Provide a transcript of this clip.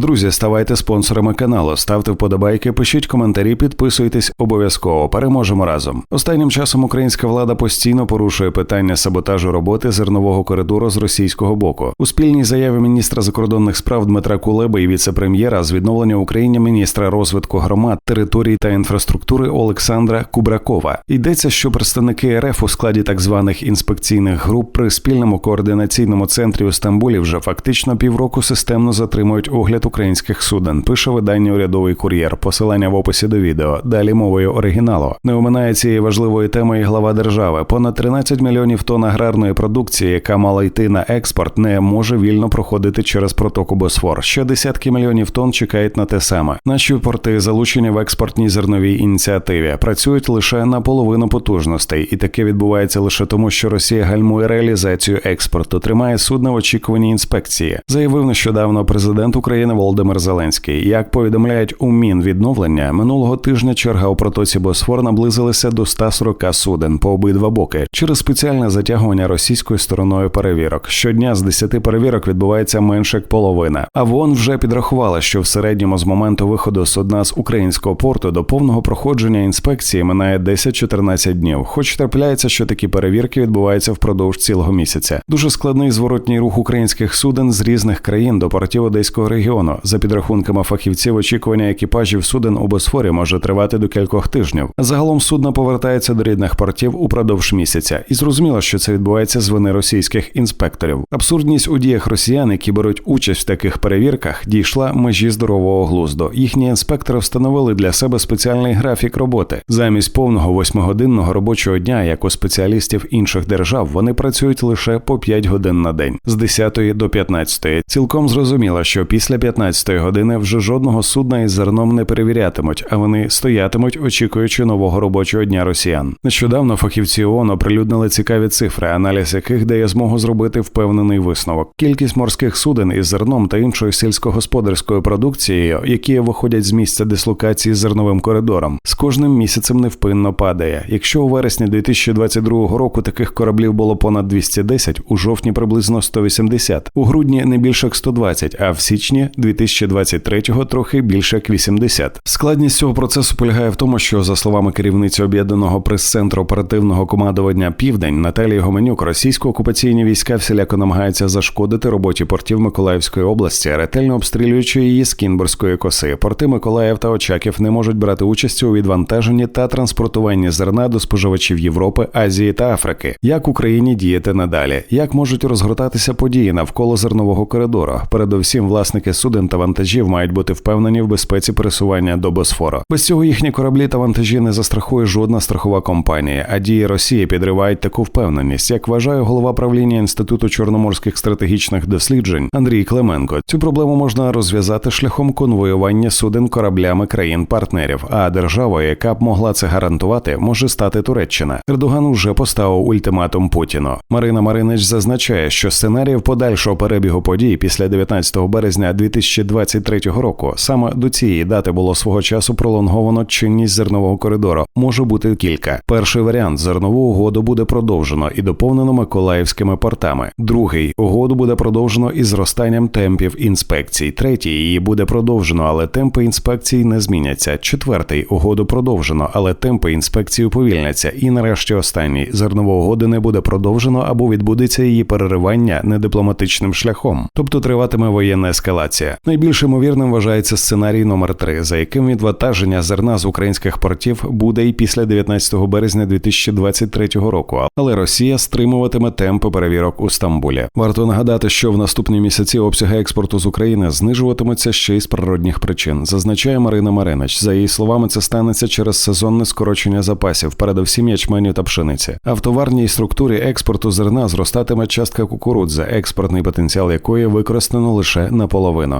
Друзі, ставайте спонсорами каналу, ставте вподобайки, пишіть коментарі, підписуйтесь обов'язково. Переможемо разом. Останнім часом українська влада постійно порушує питання саботажу роботи зернового коридору з російського боку. У спільній заяві міністра закордонних справ Дмитра Кулеби і віце-прем'єра з відновлення України міністра розвитку громад, територій та інфраструктури Олександра Кубракова йдеться, що представники РФ у складі так званих інспекційних груп при спільному координаційному центрі у Стамбулі вже фактично півроку системно затримують огляд українських суден. Пише видання урядовий кур'єр. Посилання в описі до відео. Далі мовою оригіналу. Не оминає цієї важливої теми і глава держави. Понад 13 мільйонів тонн аграрної продукції, яка мала йти на експорт, не може вільно проходити через протоку Босфор. Ще десятки мільйонів тонн чекають на те саме. Наші порти залучені в експортній зерновій ініціативі, працюють лише на половину потужностей, і таке відбувається лише тому, що Росія гальмує реалізацію експорту, тримає судна в очікуванні інспекції. Заявив нещодавно президент України Володимир Зеленський. Як повідомляють у Мінвідновлення, минулого тижня черга у протоці Босфор наблизилася до 140 суден по обидва боки через спеціальне затягування російською стороною перевірок. Щодня з 10 перевірок відбувається менше як половина. А ВОН вже підрахувала, що в середньому з моменту виходу судна з українського порту до повного проходження інспекції минає 10-14 днів. Хоч трапляється, що такі перевірки відбуваються впродовж цілого місяця. Дуже складний зворотній рух українських суден з різних країн до портів Одеського регіону. За підрахунками фахівців, очікування екіпажів суден у Босфорі може тривати до кількох тижнів. Загалом судно повертається до рідних портів упродовж місяця, і зрозуміло, що це відбувається з вини російських інспекторів. Абсурдність у діях росіян, які беруть участь в таких перевірках, дійшла межі здорового глузду. Їхні інспектори встановили для себе спеціальний графік роботи. Замість повного восьмигодинного робочого дня, як у спеціалістів інших держав, вони працюють лише по 5 годин на день з 10 до 15. Цілком зрозуміло, що після 15 години вже жодного судна із зерном не перевірятимуть, а вони стоятимуть, очікуючи нового робочого дня росіян. Нещодавно фахівці ООН оприлюднили цікаві цифри, аналіз яких дає змогу зробити впевнений висновок. Кількість морських суден із зерном та іншою сільськогосподарською продукцією, які виходять з місця дислокації зерновим коридором, з кожним місяцем невпинно падає. Якщо у вересні 2022 року таких кораблів було понад 210, у жовтні приблизно 180, у грудні не більше як 120, а в січні 2023-го трохи більше як 80. Складність цього процесу полягає в тому, що за словами керівниці об'єднаного прес-центру оперативного командування Південь Наталії Гоменюк, російсько-окупаційні війська всіляко намагаються зашкодити роботі портів Миколаївської області, ретельно обстрілюючи її з Кінбурзької коси. Порти Миколаїв та Очаків не можуть брати участь у відвантаженні та транспортуванні зерна до споживачів Європи, Азії та Африки. Як Україні діяти надалі? Як можуть розгортатися події навколо зернового коридору? Передовсім власники суден та вантажів мають бути впевнені в безпеці пересування до Босфору. Без цього їхні кораблі та вантажі не застрахує жодна страхова компанія, а дії Росії підривають таку впевненість, як вважає голова правління інституту чорноморських стратегічних досліджень Андрій Клименко. Цю проблему можна розв'язати шляхом конвоювання суден кораблями країн-партнерів. А державою, яка б могла це гарантувати, може стати Туреччина. Ердоган уже поставив ультиматум Путіну. Марина Маринич зазначає, що сценаріїв подальшого перебігу подій після 19 березня 2023 року саме до цієї дати було свого часу пролонговано чинність зернового коридору. Може бути кілька. Перший варіант зернову угоду буде продовжено і доповнено миколаївськими портами. Другий угоду буде продовжено із зростанням темпів інспекцій. Третій її буде продовжено, але темпи інспекцій не зміняться. Четвертий угоду продовжено, але темпи інспекцій уповільняться. І нарешті останній зернову угоди не буде продовжено або відбудеться її переривання недипломатичним шляхом, тобто триватиме воєнна ескалація. Найбільш ймовірним вважається сценарій номер 3 за яким відвантаження зерна з українських портів буде і після 19 березня 2023 року. Але Росія стримуватиме темпи перевірок у Стамбулі. Варто нагадати, що в наступні місяці обсяги експорту з України знижуватимуться ще й з природних причин. Зазначає Марина Маринич. За її словами, це станеться через сезонне скорочення запасів, передовсім ячменю та пшениці. А в товарній структурі експорту зерна зростатиме частка кукурудзи, експортний потенціал якої використано лише наполовину.